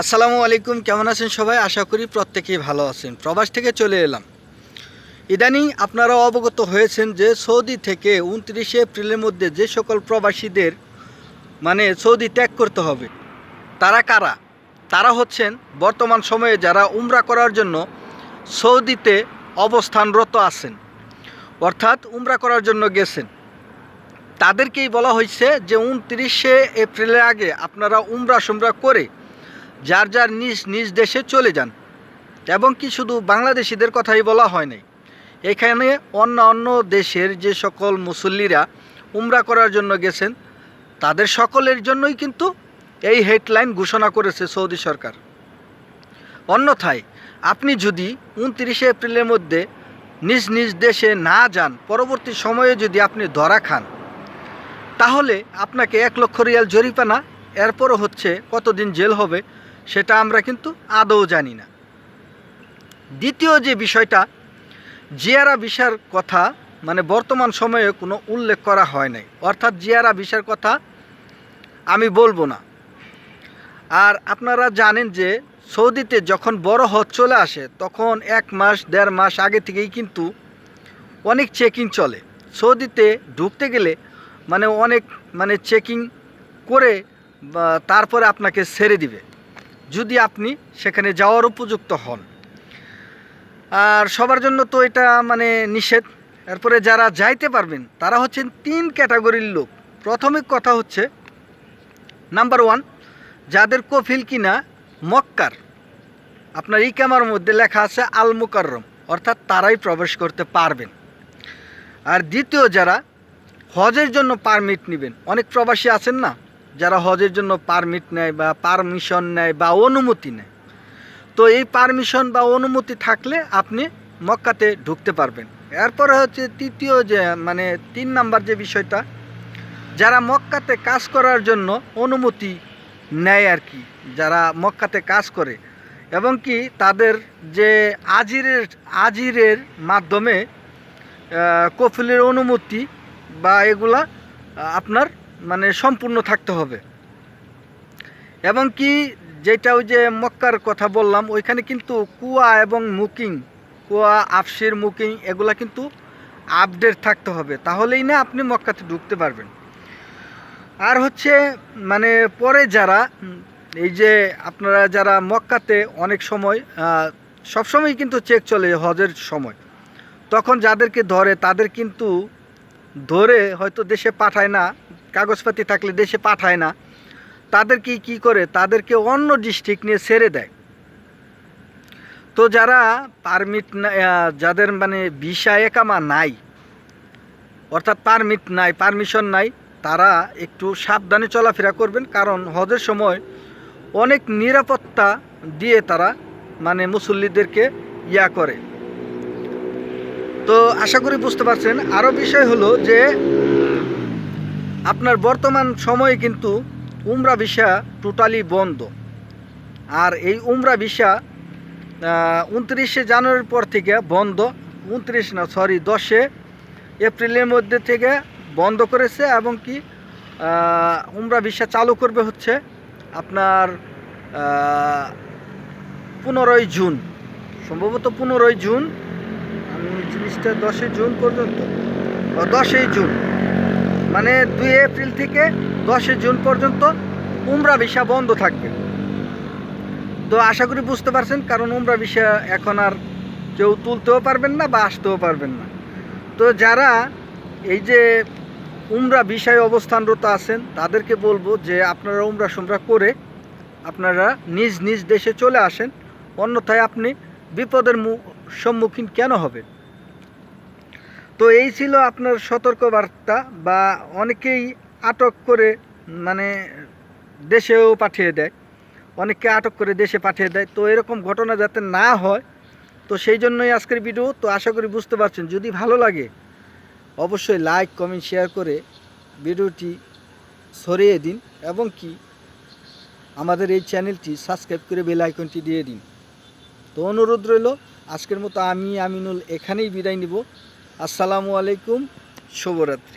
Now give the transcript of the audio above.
আসসালামু আলাইকুম, কেমন আছেন সবাই? আশা করি প্রত্যেকেই ভালো আছেন। প্রবাস থেকে চলে এলাম। ইদানিং আপনারা অবগত হয়েছেন যে সৌদি থেকে উনত্রিশে এপ্রিলের মধ্যে যে সকল প্রবাসীদের মানে সৌদি ত্যাগ করতে হবে, তারা কারা? তারা হচ্ছেন বর্তমান সময়ে যারা উমরা করার জন্য সৌদিতে অবস্থানরত আছেন, অর্থাৎ উমরা করার জন্য গেছেন। তাদেরকেই বলা হয়েছে যে উনত্রিশে এপ্রিলের আগে আপনারা উমরা সুমরা করে যার যার নিজ নিজ দেশে চলে যান। এবং কি শুধু বাংলাদেশিদের কথাই বলা হয় নাই। এখানে অন্য অন্য দেশের যে সকল মুসল্লিরা উমরা করার জন্য গেছেন, তাদের সকলের জন্যই কিন্তু এই হেডলাইন ঘোষণা করেছে সৌদি সরকার। অন্যথায় আপনি যদি উনত্রিশে এপ্রিলের মধ্যে নিজ নিজ দেশে না যান, পরবর্তী সময়ে যদি আপনি ধরা খান, তাহলে আপনাকে এক লক্ষ রিয়াল জরিপানা এরপরও হচ্ছে কতদিন জেল হবে সেটা আমরা কিন্তু আদৌ জানি না। দ্বিতীয় যে বিষয়টা, জিয়ারা ভিসার কথা মানে বর্তমান সময়ে কোনো উল্লেখ করা হয় নাই। অর্থাৎ জিয়ারা ভিসার কথা আমি বলব না। আর আপনারা জানেন যে সৌদিতে যখন বড় হজ চলে আসে, তখন এক মাস, দেড় মাস আগে থেকেই কিন্তু অনেক চেকিং চলে। সৌদিতে ঢুকতে গেলে মানে অনেক মানে চেকিং করে তারপরে আপনাকে ছেড়ে দিবে। যদি আপনি সেখানে যাওয়ার উপযুক্ত হন। আর সবার জন্য তো এটা মানে নিষেধ। এরপরে যারা যাইতে পারবেন, তারা হচ্ছেন তিন ক্যাটাগরির লোক। প্রাথমিক কথা হচ্ছে নাম্বার ওয়ান, যাদের কফিল কিনা মক্কার। আপনার ইকামার মধ্যে লেখা আছে আল মুকাররম অর্থাৎ তারাই প্রবেশ করতে পারবেন। আর দ্বিতীয়, যারা হজের জন্য পারমিট নেবেন, অনেক প্রবাসী আছেন না? যারা হজের জন্য পারমিট নেয় বা পারমিশন নেয় বা অনুমতি নেয়। তো এই পারমিশন বা অনুমতি থাকলে আপনি মক্কাতে ঢুকতে পারবেন। এরপরে হচ্ছে তৃতীয় যে মানে তিন নাম্বার যে বিষয়টা, যারা মক্কাতে কাজ করার জন্য অনুমতি নেয় আর কি, যারা মক্কাতে কাজ করে, এবং কি তাদের যে আজিরের আজিরের মাধ্যমে কফিলের অনুমতি বা এগুলা আপনার মানে সম্পূর্ণ থাকতে হবে। এবং কি যেটা ওই যে মক্কার কথা বললাম, ওইখানে কিন্তু কুয়া এবং মুকিং, কুয়া, আফসির, মুকিং এগুলা কিন্তু আপডেট থাকতে হবে। তাহলেই না আপনি মক্কাতে ঢুকতে পারবেন। আর হচ্ছে মানে পরে যারা, এই যে আপনারা যারা মক্কাতে অনেক সময় সবসময় কিন্তু চেক চলে হজের সময়। তখন যাদেরকে ধরে তাদের কিন্তু ধরে হয়তো দেশে পাঠায় না। কাগজপাতি থাকলে দেশে পাঠায় না। তাদেরকে কি করে? তাদেরকে অন্য ডিস্ট্রিক্ট নিয়ে ছেড়ে দেয়। তো যারা পারমিট যাদের মানে ভিসা একামা নাই, অর্থাৎ পারমিট নাই পারমিশন নাই, তারা একটু সাবধানে চলাফেরা করবেন। কারণ হজের সময় অনেক নিরাপত্তা দিয়ে তারা মানে মুসল্লিদেরকে ইয়া করে। তো আশা করি বুঝতে পারছেন। আরও বিষয় হলো যে আপনার বর্তমান সময়ে কিন্তু উমরা ভিসা টোটালি বন্ধ। আর এই উমরা ভিসা উনত্রিশে জানুয়ারির পর থেকে বন্ধ, উনত্রিশ না সরি দশে এপ্রিলের মধ্যে থেকে বন্ধ করেছে এবং কি উমরা ভিসা চালু করবে হচ্ছে আপনার পনেরোই জুন। সম্ভবত পনেরোই জুন, আমি জিনিসটা দশই জুন পর্যন্ত দশই জুন। মানে দুই এপ্রিল থেকে দশই জুন পর্যন্ত উমরা ভিসা বন্ধ থাকবে। তো আশা করি বুঝতে পারছেন, কারণ উমরা ভিসা এখন আর কেউ তুলতেও পারবেন না বা আসতেও পারবেন না। তো যারা এই যে উমরা বিষয়ে অবস্থানরত আছেন, তাদেরকে বলব যে আপনারা উমরা সুমরা করে আপনারা নিজ নিজ দেশে চলে আসেন। অন্যথায় আপনি বিপদের সম্মুখীন কেন হবেন? তো এই ছিল আপনার সতর্কবার্তা বা অনেকেই আটক করে মানে দেশেও পাঠিয়ে দেয়। অনেককে আটক করে দেশে পাঠিয়ে দেয়। তো এরকম ঘটনা যাতে না হয়, তো সেই জন্যই আজকের ভিডিও। তো আশা করি বুঝতে পারছেন, যদি ভালো লাগে, অবশ্যই লাইক, কমেন্ট, শেয়ার করে ভিডিওটি সরিয়ে দিন এবং কি আমাদের এই চ্যানেলটি সাবস্ক্রাইব করে বেল আইকনটি দিয়ে দিন। তো অনুরোধ রইল, আজকের মতো আমি আমিনুল এখানেই বিদায় নিব। আসসালামু আলাইকুম শুভরাত্রি।